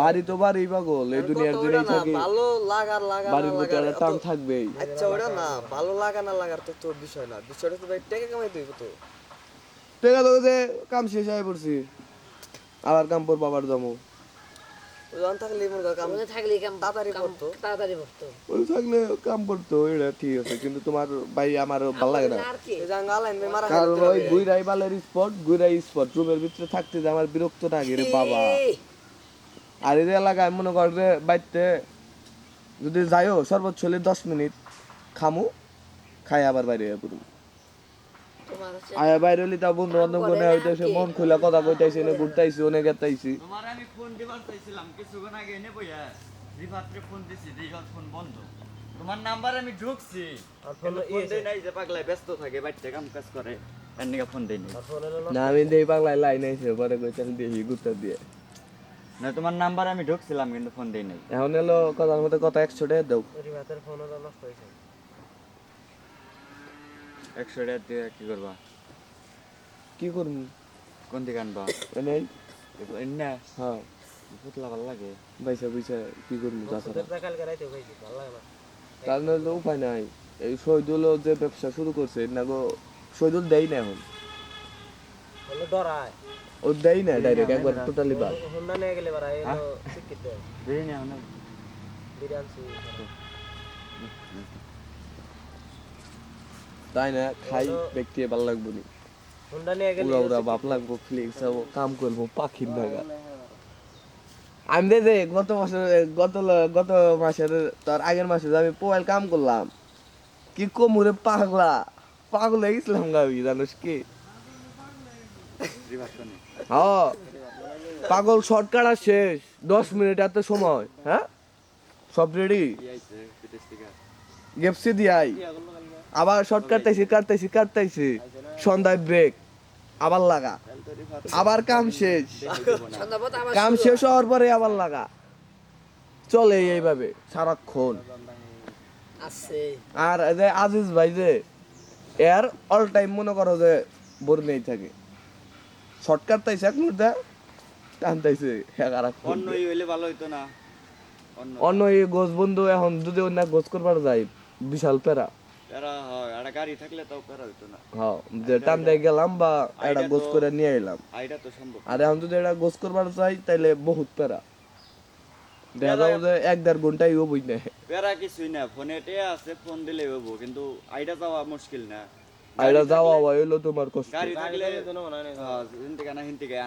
বাড়ি তো বাড়ি পাগল এই দুনিয়ার ওটা থাকি। ভালো লাগার লাগা বাড়ির প্রতি একটা টান থাকবেই। আচ্ছা ওটা না ভালো লাগা না লাগার তো তোর বিষয় না। বিষয়টা তো ভাই টাকা কামাই দিব তো। ঠিক আছে যে কাম শেষ হয়ে পড়ছি। আবার কাম পর বাবার জমো ও যখন থাকলে মনে কাম ওখানে থাকলে কাম তাড়াতাড়ি করতো। তাড়াতাড়ি করতো। ওই থাকলে কাম করতো এটা ঠিক আছে কিন্তু তোমার ভাই আমার ভালো লাগে না। কারণ ওই গুইরাই বালের স্পট গুইরাই স্পট রুমের ভিতরে থাকতে যে আমার বিরক্ত লাগে রে বাবা। আর এই এলাকায় মনে কর যে বাইতে যদি যাইও সর্বোচ্চ হলে দশ মিনিট খামু খাই আবার বাইরে হয়ে পড়ব আয়া বাইরে হলে তা বন্ধু বান্ধব মনে হইতেছে মন খুলে কথা কইতাইছে না ঘুরতাইছি অনেক এতাইছি তোমার আমি ফোন দিবার চাইছিলাম কিছুক্ষণ আগে এনে বইয়া রিফাত্রে ফোন দিছি রিফাত ফোন বন্ধ। তোমার নাম্বার আমি ঢুকছি ফোন দেই নাই যে পাগলায় ব্যস্ত থাকে বাড়িতে কাম কাজ করে এর ফোন দেই নাই। না? আমি দেই বাংলায় লাইন আইছে পরে কইতাম দেখি ঘুরতে দিয়ে না তোমার নাম্বার আমি ঢুকছিলাম কিন্তু ফোন দেই নাই। এখন এলো কথার মধ্যে কথা একশো টাকা দাও। রিভাতের ফোন হলো নষ্ট হয়েছে। একশো টাকা দিয়ে কি করবা? কি করব? কোন দিকে আনবা? না হ্যাঁ। পুতলা ভালো লাগে। পয়সা পয়সা কি করব তাছাড়া কালকে রাইতে খাইছি ভালো লাগে না। তার নাহলে উপায় নাই। এই শহীদুল যে ব্যবসা শুরু করছে না গো শহীদুল দেয় না এখন। ডরায়। ও দেয় না ডাইরেক্ট একবার টোটালি বাদ। হুন্ডা নিয়ে গেলে বারা এই শিক্ষিত। দেই না। এখন বিরিয়ানি তাই না? খাই ব্যক্তি ভালো লাগবো নি। হুন্ডা নিয়ে গেলে বাপ লাগবো ফ্লিক্স কাম করব পাখির নাগা আমি দে দে গত মাসে গত গত মাসের তার আগের মাসে আমি পোয়াল কাম করলাম কি কোমরে পাগলা? পাগল হয়ে গেছিলাম গাবি জানিস কি? হ্যাঁ পাগল শর্টকাট আর শেষ। দশ মিনিট এত সময় হ্যাঁ? সব রেডি গেপসি দিয়াই। আবার শর্ট কাটতেছি কাটতেছি কাটতেছি সন্ধ্যায় ব্রেক আবার লাগা। আবার কাম শেষ। কাম শেষ হওয়ার পরে আবার লাগা। চলে এইভাবে সারাক্ষণ। আর এই যে আজিজ ভাই যে এর অল টাইম মনে করো যে বোর নেই থাকে। শর্টকাট তাইছে এক মুহূর্তে টানতাইছে এগারা অন্য ই হইলে ভালো হইতো না। অন্য এই গোছ বন্ধু এখন যদি অন্য গোছ করবার যায় বিশাল পেরা এরা হয় একটা গাড়ি থাকলে তাও করা হইতো না। হ্যাঁ যে টান দিয়ে গেলাম বা একটা গোছ করে নিয়ে এলাম আইডা তো সম্ভব। আর এখন যদি এটা গোছ করবার চাই তাইলে বহুত পেরা দেখা যাব যে এক দেড় ঘন্টাই বুঝ নেয় প্যারা কিছুই না ফোনেটে আছে ফোন দিলে হব কিন্তু আইডা যাওয়া মুশকিল না। এটা যাওয়া হইল তোমার কষ্ট। গাড়ি থাকলে